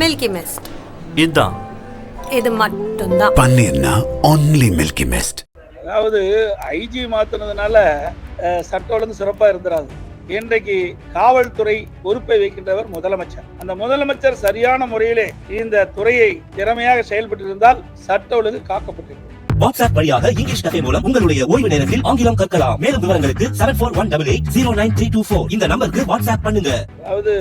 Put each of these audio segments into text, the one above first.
Milky mist இதுதான் இது மட்டும்தான். பன்னீர்னா ஒன்லி மில்கி மிஸ்ட் அதாவது ஐஜி மாத்தினதுனால அஹ், சட்டம் ஒழுங்கு சிறப்பா இருந்துராது. இன்றைக்கு காவல்துறை பொறுப்பை வைக்கின்றவர் முதலமைச்சர். அந்த முதலமைச்சர் சரியான முறையிலே இந்த துறையை திறமையாக செயல்பட்டு இருந்தால் சட்ட ஒழுங்கு காக்கப்பட்டிருக்கும். வாட்ஸ்அப் வழியாக இங்கிலீஷ் கதை மூலம் உங்களுடைய ஓய்வு நேரத்தில் ஆங்கிலம் கற்கலாம். மேலும் விவரங்களுக்கு seven four one double eight zero nine three two four இந்த நம்பருக்கு வாட்ஸ்அப் பண்ணுங்க. அதாவது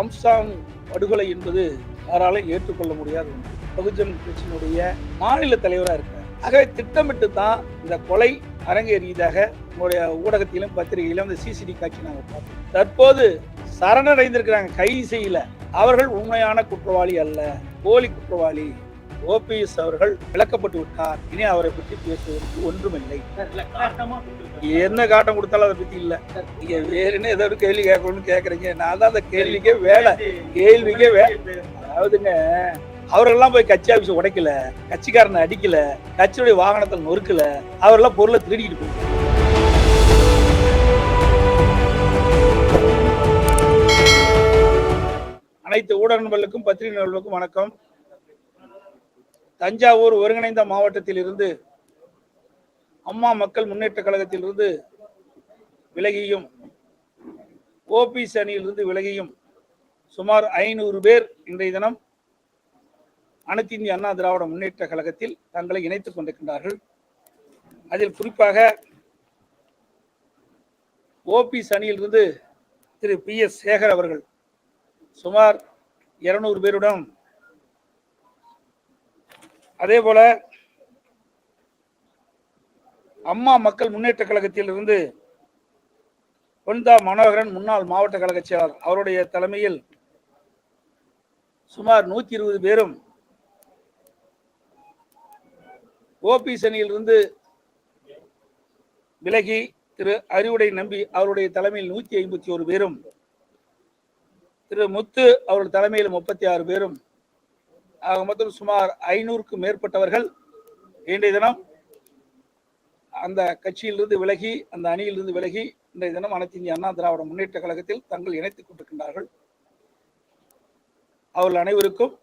அம்சாங் படுகொலை என்பது யாராலும் ஏற்றுக்கொள்ள முடியாத. ஒன்று பகுஜன் கட்சியினுடைய மாநில தலைவராக இருக்கிறார். ஆகவே திட்டமிட்டு தான் இந்த கொலை அரங்கேறியதாக உங்களுடைய ஊடகத்திலும் பத்திரிகையிலும் இந்த சிசிடி காட்சி நாங்கள் பார்த்தோம். தற்போது சரணடைந்திருக்கிறாங்க. கைது செய்யல அவர்கள் உண்மையான குற்றவாளி அல்ல. போலி குற்றவாளி. ஓபிஎஸ் அவர்கள் விளக்கப்பட்டு விட்டார். இனி அவரை பற்றி பேசுவதற்கு ஒன்றுமில்லை. என்ன காட்டம் கொடுத்தாலும் அதை பத்தி இல்ல. நீங்க வேற என்ன ஏதோ ஒரு கேள்வி கேட்கணும்னு கேக்குறீங்க. நான் தான் அந்த கேள்விக்கே வேலை. கேள்விக்கே வேலை அதாவதுங்க அவரெல்லாம் போய் கட்சி ஆபீஸ் உடைக்கல கட்சிக்காரனை அடிக்கல கட்சியுடைய வாகனத்தை நொறுக்கல அவரெல்லாம் பொருளை திருடிக்கிட்டு போய் அனைத்து ஊடக நண்பர்களுக்கும் பத்திரிகை நண்பர்களுக்கும் வணக்கம். தஞ்சாவூர் ஒருங்கிணைந்த மாவட்டத்தில் இருந்து அம்மா மக்கள் முன்னேற்ற கழகத்திலிருந்து விலகியும் ஓபிஎஸ் அணியிலிருந்து விலகியும் சுமார் ஐநூறு பேர் இன்றைய தினம் அனைத்து இந்திய அண்ணா திராவிட முன்னேற்ற கழகத்தில் தங்களை இணைத்துக் கொண்டிருக்கின்றார்கள். அதில் குறிப்பாக ஓபிஎஸ் அணியிலிருந்து திரு பி எஸ் சேகர் அவர்கள் சுமார் இருநூறு பேருடன் அதே போல அம்மா மக்கள் முன்னேற்ற கழகத்திலிருந்து பொன்தா மனோகரன் முன்னாள் மாவட்ட கழக செயலாளர். அவருடைய தலைமையில் சுமார் நூத்தி இருபது பேரும் ஓபிஎஸ் அணியிலிருந்து விலகி திரு அறிவுடை நம்பி அவருடைய தலைமையில் நூத்தி ஐம்பத்தி ஒரு பேரும் திரு முத்து அவருடைய தலைமையில் முப்பத்தி ஆறு பேரும் ஆக மொத்தம் சுமார் ஐநூறுக்கும் மேற்பட்டவர்கள் இன்றைய தினம் அந்த கட்சியிலிருந்து விலகி அந்த அணியிலிருந்து விலகி இன்றைய தினம் அனைத்து இந்திய அண்ணா திராவிட முன்னேற்ற கழகத்தில் தங்கள் இணைத்துக் கொண்டிருக்கின்றார்கள். அவர்கள் அனைவருக்கும்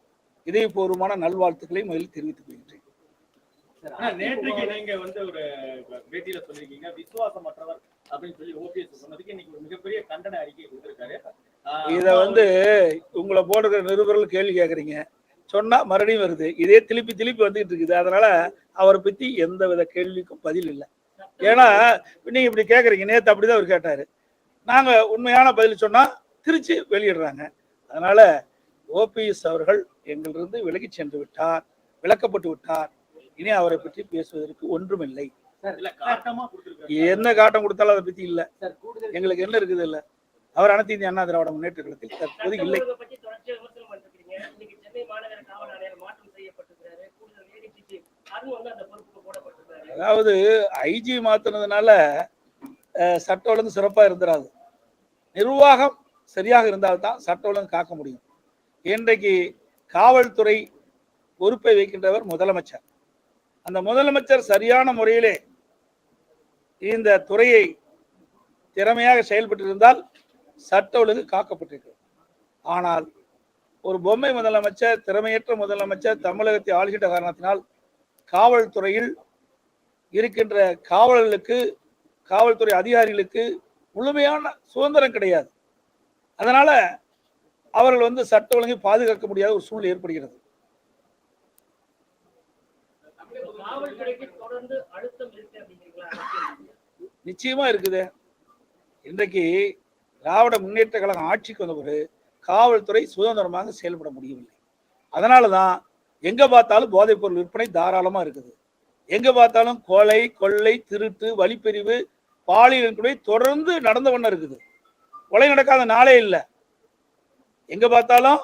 இதயபூர்வமான நல்வாழ்த்துக்களை முதலில் தெரிவித்துக் கொள்கின்றேன். நேற்றைக்கு நீங்க வந்து ஒரு பேட்டியில சொல்லிருக்கீங்க விசுவாசமற்றவர் அப்படின்னு சொல்லி ஓபிஎஸ் சொன்னதுக்கு இன்னைக்கு ஒரு மிகப்பெரிய கண்டன அறிக்கை கொடுத்திருக்காரு. இத வந்து உங்களை போடுற நிருபர்கள் கேள்வி கேக்குறீங்க சொன்னா மறுபடியும் வருது. இதே திருப்பி திருப்பி வந்துகிட்டு இருக்குது. அதனால அவரை பத்தி எந்த வித கேள்விக்கும் பதில் இல்லை. ஏன்னா நீங்க இப்படி கேக்குறீங்க. நேத்து அப்படிதான் அவர் கேட்டாரு. நாங்க உண்மையான பதில் சொன்னா திருச்சி வெளியிடுறாங்க. அதனால ஓபிஎஸ் அவர்கள் எங்களிருந்து விலகி சென்று விட்டார். விளக்கப்பட்டு விட்டார். இனி அவரை பற்றி பேசுவதற்கு ஒன்றுமில்லை. காட்டமா என்ன காட்டம் கொடுத்தாலும் அதை பத்தி இல்ல. எங்களுக்கு என்ன இருக்குது இல்ல? அவர் அனைத்து இந்திய அண்ணா திராவிட முன்னேற்ற கழகத்தில் தற்போது இல்லை. அதாவது ஐஜி மாத்தினதுனால அஹ், சட்ட ஒழுங்கு சிறப்பா இருந்துடாது நிர்வாகம் சரியாக இருந்தால்தான் சட்ட ஒழுங்கு காக்க முடியும். இன்றைக்கு காவல்துறை பொறுப்பை வைக்கின்றவர் முதலமைச்சர். அந்த முதலமைச்சர் சரியான முறையிலே இந்த துறையை திறமையாக செயல்பட்டிருந்தால் சட்ட ஒழுங்கு காக்கப்பட்டிருக்கு ஆனால் ஒரு பொம்மை முதலமைச்சர் திறமையற்ற முதலமைச்சர் தமிழகத்தை ஆளுகின்ற காரணத்தினால் காவல்துறையில் இருக்கின்ற காவலர்களுக்கு காவல்துறை அதிகாரிகளுக்கு முழுமையான சுதந்திரம் கிடையாது. அதனால அவர்கள் வந்து சட்ட ஒழுங்கை பாதுகாக்க முடியாத ஒரு சூழ்நிலை ஏற்படுகிறது. நிச்சயமா இருக்குது. இன்றைக்கு திராவிட முன்னேற்ற கழகம் ஆட்சிக்கு வந்த பிறகு காவல்துறை சுதந்திரமாக செயல்பட முடியவில்லை. அதனால தான் எங்க பார்த்தாலும் போதைப் பொருள் விற்பனை தாராளமா இருக்குது. எங்க பார்த்தாலும் கொலை கொள்ளை திருட்டு வழிப்பறிவு பாலியல் கூட தொடர்ந்து நடந்த வண்ணம் இருக்குது. கொலை நடக்காத நாளே இல்லை. எங்க பார்த்தாலும்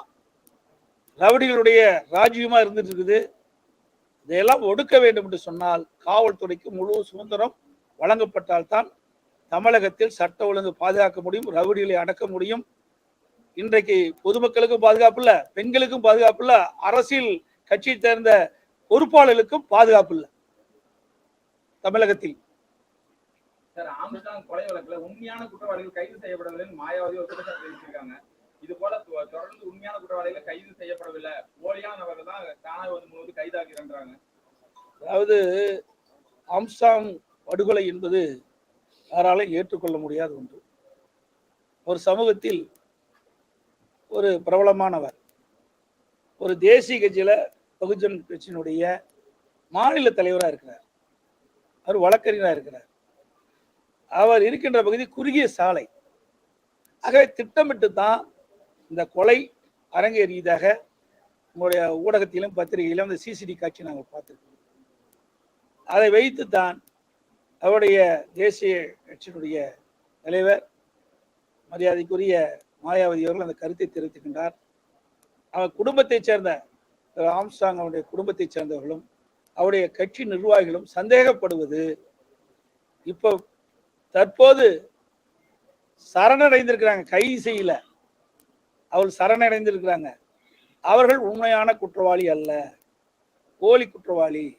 ரவுடிகளுடைய ராஜ்யமா இருந்துட்டு இருக்குது. இதையெல்லாம் ஒடுக்க வேண்டும் என்று சொன்னால் காவல்துறைக்கு முழு சுதந்திரம் வழங்கப்பட்டால்தான் தமிழகத்தில் சட்ட ஒழுங்கு பாதுகாக்க முடியும் ரவுடிகளை அடக்க முடியும். இன்றைக்கு பொதுமக்களுக்கும் பாதுகாப்பு இல்லை பெண்களுக்கும் பாதுகாப்பு இல்லை அரசியல் கட்சியை சேர்ந்த பொறுப்பாளர்களுக்கும் பாதுகாப்பு இல்ல. தமிழகத்தில். கொலை வழக்குல உண்மையான குற்றவாளிகள் கைது செய்யப்படவில்லைன்னு மாயாவதி ஒரு குற்றச்சாட்டு தெரிவிச்சிருக்காங்க இது போல தொ- தொடர்ந்து உண்மையான குற்றவாளிகள் கைது செய்யப்படவில்லை. போலியானவர்கள் தான் காணாமல் வந்து முழுவது கைதாகிறாங்க அதாவது ஆம்சாங் படுகொலை என்பது யாராலும் ஏற்றுக்கொள்ள முடியாத ஒன்று. ஒரு சமூகத்தில் ஒரு பிரபலமானவர் ஒரு தேசிய கட்சியில பகுஜன் கட்சியினுடைய மாநில தலைவராக இருக்கிறார். அவர் வழக்கறிஞராக இருக்கிறார். அவர் இருக்கின்ற பகுதி குறுகிய சாலை. ஆகவே திட்டமிட்டு தான் இந்த கொலை அரங்கேறியதாக உங்களுடைய ஊடகத்திலும் பத்திரிகையிலும் அந்த சிசிடி காட்சி நாங்கள் பார்த்துருக்கோம் அதை வைத்து தான் அவருடைய தேசிய கட்சியினுடைய தலைவர் மரியாதைக்குரிய மாயாவதி அவர்கள் அந்த கருத்தை தெரிவித்துக்கின்றார் அவர் குடும்பத்தைச் சேர்ந்த ஆம்ஸ்டாங் அவருடைய குடும்பத்தைச் சேர்ந்தவர்களும் அவருடைய கட்சி நிர்வாகிகளும் சந்தேகப்படுவது இப்போ தற்போது சரணடைந்திருக்கிறாங்க கைது செய்யல அவள் சரணடைந்திருக்கிறாங்க. அவர்கள் உண்மையான குற்றவாளி அல்ல. போலி குற்றவாளி.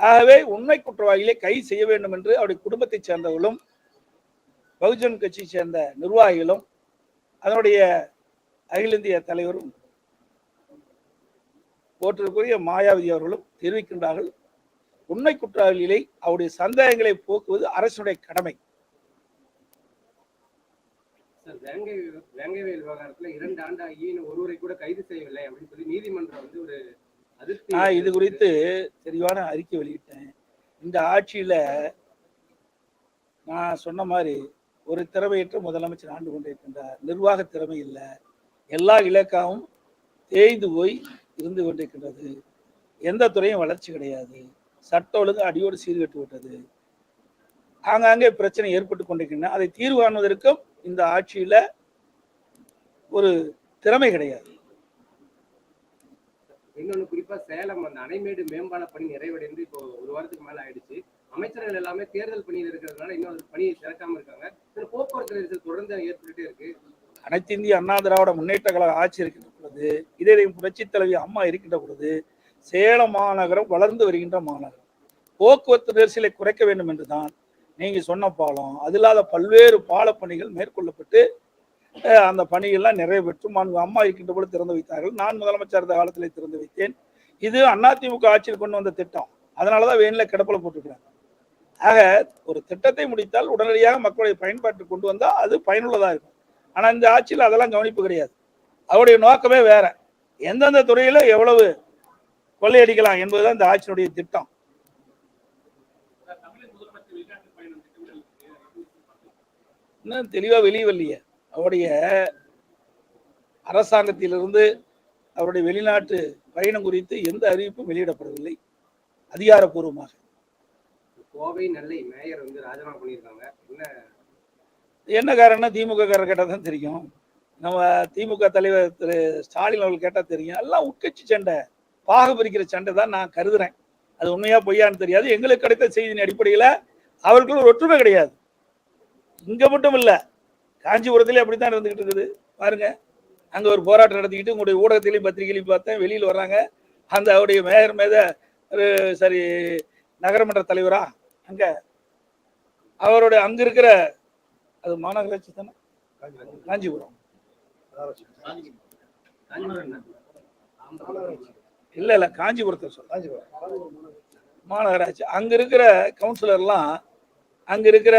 ஆகவே உண்மை குற்றவாளிகளை கைது செய்ய வேண்டும் என்று அவருடைய குடும்பத்தைச் சேர்ந்தவர்களும் பகுஜன் கட்சியை சேர்ந்த நிர்வாகிகளும் அதனுடைய அகில இந்திய தலைவரும் போற்றிருக்குரிய மாயாவதி அவர்களும் தெரிவிக்கின்றார்கள் உண்மை குற்றவாளிகளை அவருடைய சந்தேகங்களை போக்குவது அரசுடைய கடமை. நான் இது குறித்து தெளிவான அறிக்கை வெளியிட்டேன். இந்த ஆட்சியில நான் சொன்ன மாதிரி ஒரு திறமையற்ற முதலமைச்சர் ஆண்டு கொண்டிருக்கின்றார். நிர்வாக திறமை இல்லை. எல்லா இலக்காவும் தேய்ந்து போய் இருந்து கொண்டிருக்கின்றது. எந்த துறையும் வளர்ச்சி கிடையாது. சட்ட ஒழுங்கு அடியோடு சீர்கட்டு விட்டது. ஆங்காங்கே பிரச்சனை ஏற்பட்டு கொண்டிருக்கின்றன. அதை தீர்வு காணுவதற்கும் இந்த ஆட்சியில ஒரு திறமை கிடையாது. இன்னொன்னு குறிப்பா சேலம் அந்த அணைமேடு மேம்பால பணி நிறைவடைந்து இப்போ ஒரு வாரத்துக்கு மேல ஆயிடுச்சு. அமைச்சர்கள் எல்லாமே தேர்தல் பணியில் இருக்கிறதுனால இன்னும் பணியை திறக்காம இருக்காங்க. போக்குவரத்து நெரிசல் தொடர்ந்து ஏற்பட்டுட்டே இருக்கு. அனைத்து இந்திய அண்ணா திராவிட முன்னேற்ற கழக ஆட்சி இருக்கின்ற பொழுது இதே புரட்சி தலைவி அம்மா இருக்கின்ற பொழுது சேலம் மாநகரம் வளர்ந்து வருகின்ற மாநகரம். போக்குவரத்து நெரிசலை குறைக்க வேண்டும் என்று தான் நீங்க சொன்ன பாலம். அது இல்லாத பல்வேறு பால பணிகள் மேற்கொள்ளப்பட்டு அந்த பணிகள்லாம் நிறைவேற்றும். மாண்பு அம்மா இருக்கின்ற பொழுது திறந்து வைத்தார்கள். நான் முதலமைச்சர் இருந்த காலத்திலே திறந்து வைத்தேன். இது அதிமுக ஆட்சியில் கொண்டு வந்த திட்டம். அதனாலதான் வேணில் கிடப்பில் போட்டுக்கிறாங்க ஆக ஒரு திட்டத்தை முடித்தால் உடனடியாக மக்களுடைய பயன்பாட்டுக்கு கொண்டு வந்தால் அது பயனுள்ளதாக இருக்கும். ஆனா இந்த ஆட்சியில் அதெல்லாம் கவனிப்பு கிடையாது. அவருடைய நோக்கமே வேற. எந்தெந்த துறையில் எவ்வளவு கொள்ளையடிக்கலாம் என்பதுதான் இந்த ஆட்சியினுடைய திட்டம். இன்னும் தெளிவா வெளியே வரலையே அவருடைய அரசாங்கத்திலிருந்து அவருடைய வெளிநாட்டு பயணம் குறித்து எந்த அறிவிப்பும் வெளியிடப்படவில்லை. அதிகாரப்பூர்வமாக. கோவை நெல்லை மேயர் வந்து ராஜினாமா பண்ணியிருக்காங்க. என்ன என்ன காரணம்னா திமுக காரர் கேட்டால் தான் தெரியும். நம்ம திமுக தலைவர் திரு ஸ்டாலின் அவர்கள் கேட்டால் தெரியும். எல்லாம் உட்கட்சி சண்டை. பாக பிரிக்கிற சண்டை தான் நான் கருதுறேன். அது உண்மையா பொய்யான்னு தெரியாது. எங்களுக்கு கிடைத்த செய்தியின் அடிப்படையில் அவர்களுக்கு ஒரு ஒற்றுமை கிடையாது. இங்கே மட்டும் இல்லை காஞ்சிபுரத்திலே அப்படித்தான் இருந்துக்கிட்டு இருக்குது. பாருங்க அங்கே ஒரு போராட்டம் நடத்திக்கிட்டு உங்களுடைய ஊடகத்திலையும் பத்திரிகையிலையும் பார்த்தேன். வெளியில் வர்றாங்க. அந்த அவருடைய மேயர் மேத ஒரு சரி நகரமன்ற தலைவரா? அங்கே. அவருடைய அங்கே இருக்கிற அது மாநகராட்சி தானே? காஞ்சிபுரம். காஞ்சிபுரம் இல்ல இல்ல காஞ்சிபுரத்தை சொல்ல மாநகராட்சி. அங்க இருக்கிற கவுன்சிலர்லாம் அங்க இருக்கிற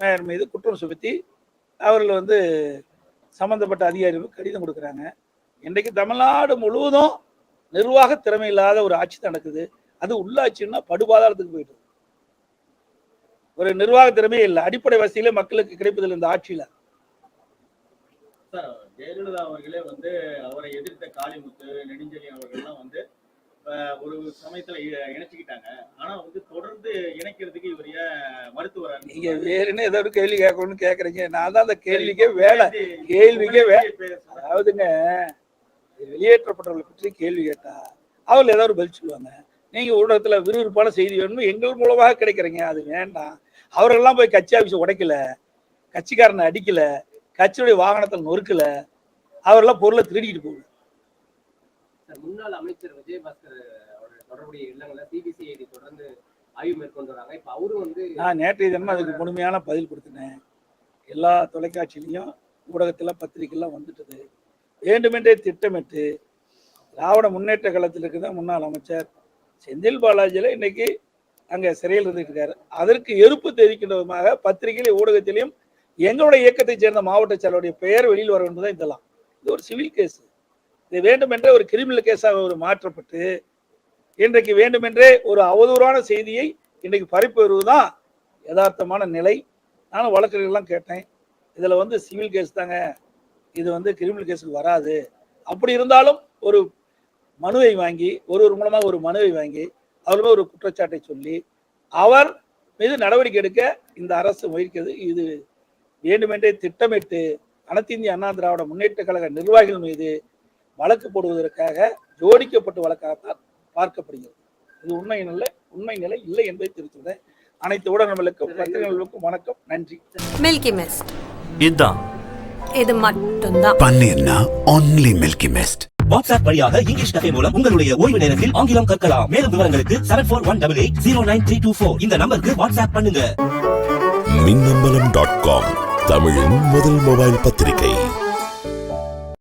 மேயர் மீது குற்றம் சுமத்தி அவர்கள் வந்து சம்பந்தப்பட்ட அதிகாரிகளுக்கு கடிதம் கொடுக்குறாங்க. இன்றைக்கு தமிழ்நாடு முழுவதும் நிர்வாக திறமை இல்லாத ஒரு ஆட்சி தான் நடக்குது. அது உள்ளாட்சின்னா படுபாதாரத்துக்கு போயிட்டு ஒரு நிர்வாக திறமையே இல்லை. அடிப்படை வசதியிலே மக்களுக்கு கிடைப்பதில்லை இந்த ஆட்சியில. சார் ஜெயலலிதா அவர்களே வந்து அவரை எதிர்த்த காளிமுத்து நெடுஞ்செழியன் அவர்கள்லாம் வந்து ஒரு சமயத்துல இணைச்சுக்கிட்டாங்க. ஆனா வந்து தொடர்ந்து இணைக்கிறதுக்கு இவர் ஏன் மருத்துவர் நீங்க வேறுன்னு ஏதோ ஒரு கேள்வி கேட்கணும்னு கேக்குறீங்க. நான் தான் அந்த கேள்விக்கே வேலை. கேள்விக்கே வே- அதாவதுங்க வெளியேற்றப்பட்டவர்களை பற்றி கேள்வி கேட்டா அவர்கள் ஏதாவது பதில் சொல்லுவாங்க. நீங்க ஊடகத்துல விறுவிறுப்பான செய்தி வேணும்னு எங்கள் மூலமாக கிடைக்கிறீங்க. அது வேண்டாம். அவர்கள்லாம் போய் கட்சி ஆபீஸ் உடைக்கல கட்சிக்காரனை அடிக்கல கட்சியுடைய வாகனத்தில் நொறுக்கல அவரெல்லாம் பொருளை திருடிக்கிட்டு போகுது. சார், முன்னாள் அமைச்சர் விஜயபாஸ்கர் தொடர்புடைய இல்லங்களை சிபிசிஐடி தொடர்ந்து ஆய்வு மேற்கொண்டு வராங்க. இப்ப அவரும் வந்து நான் நேற்றைய தினம் அதுக்கு முழுமையான பதில் கொடுத்தினேன் எல்லா தொலைக்காட்சியிலையும் ஊடகத்தில் பத்திரிக்கைலாம் வந்துட்டது. வேண்டுமென்றே திட்டமிட்டு திராவிட முன்னேற்ற கழகத்தில் இருக்கிற முன்னாள் அமைச்சர் செந்தில் பாலாஜியில இன்னைக்கு அங்க சிறையில் இருந்துட்டு இருக்காரு. அதற்கு எதிர்ப்பு தெரிவிக்கின்ற விதமாக ஊடகத்திலையும் எங்களுடைய இயக்கத்தைச் சேர்ந்த மாவட்ட செயலருடைய பெயர் வெளியில் வர வேண்டும் தான் இதெல்லாம். இது ஒரு சிவில் கேஸ். இது வேண்டுமென்றே ஒரு கிரிமினல் கேஸாக ஒரு மாற்றப்பட்டு இன்றைக்கு வேண்டுமென்றே ஒரு அவதூறான செய்தியை இன்றைக்கு பரப்பி வருவதுதான் யதார்த்தமான நிலை. நானும் வழக்கறிஞர்கள்லாம் கேட்டேன். இதில் வந்து சிவில் கேஸ் தாங்க. இது வந்து கிரிமினல் கேஸுக்கு வராது. அப்படி இருந்தாலும் ஒரு மனுவை வாங்கி ஒருவர் மூலமாக ஒரு மனுவை வாங்கி அவர் ஒரு குற்றச்சாட்டை சொல்லி அவர் மீது நடவடிக்கை எடுக்க இந்த அரசு முயற்கிறது இது வேண்டுமென்றே திட்டமிட்டு அனைத்து இந்திய அண்ணா திராவிட முன்னேற்ற கழக நிர்வாகிகள் மீது வழக்கு போடுவதற்காக ஜோடிக்கப்பட்ட வழக்காகத்தான் பார்க்கப்படுகிறது. இது உண்மை நிலை உண்மை நிலை இல்லை என்பதை தெரிவித்துள்ளேன். அனைத்து ஊடகங்களுக்கும் பத்திரிகைகளுக்கும் வணக்கம் நன்றி. மில்கி மிஸ்ட் இதான். இது மட்டும்தான். பன்னீர்னா only மில்கி மிஸ்ட் வாட்ஸ்அப் வழியாக இங்கிலீஷ் கதை மூலம் உங்களுடைய ஓய்வு நேரத்தில் ஆங்கிலம் கற்கலாம். மேலும் விவரங்களுக்கு seven four one double eight zero nine three two four இந்த நம்பருக்கு வாட்ஸ்அப் பண்ணுங்க. மின்னம்பலம் டாட் காம் தமிழின் முதல் மொபைல் பத்திரிகை.